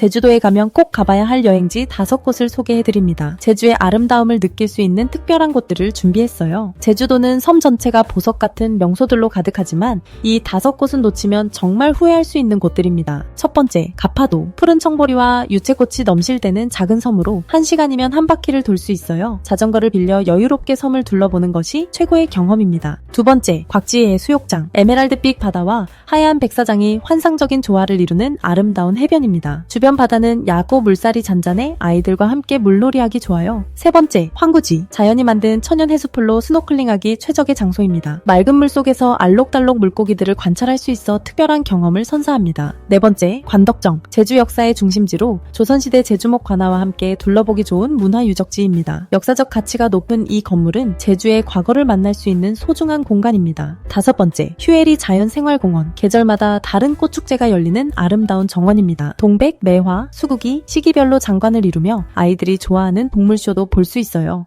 제주도에 가면 꼭 가봐야 할 여행지 다섯 곳을 소개해드립니다. 제주의 아름다움을 느낄 수 있는 특별한 곳들을 준비했어요. 제주도는 섬 전체가 보석 같은 명소들로 가득하지만 이 다섯 곳은 놓치면 정말 후회할 수 있는 곳들입니다. 첫 번째, 가파도. 푸른 청보리와 유채꽃이 넘실대는 작은 섬으로 한시간이면한 바퀴를 돌 수 있어요. 자전거를 빌려 여유롭게 섬을 둘러보는 것이 최고의 경험입니다. 두 번째, 곽지의 수욕장. 에메랄드빛 바다와 하얀 백사장이 환상적인 조화를 이루는 아름다운 해변입니다. 주변 바다는 야고 물살이 잔잔해 아이들과 함께 물놀이하기 좋아요. 세 번째, 황구지. 자연이 만든 천연 해수풀로 스노클링하기 최적의 장소입니다. 맑은 물 속에서 알록달록 물고기들을 관찰할 수 있어 특별한 경험을 선사합니다. 네 번째, 관덕정. 제주 역사의 중심지로 조선시대 제주목 관아와 함께 둘러보기 좋은 문화유적지입니다. 역사적 가치가 높은 이 건물은 제주의 과거를 만날 수 있는 소중한 공간입니다. 다섯 번째, 휴에리 자연생활공원. 계절마다 다른 꽃축제가 열리는 아름다운 정원입니다. 동백, 매화, 수국이 시기별로 장관을 이루며 아이들이 좋아하는 동물쇼도 볼 수 있어요.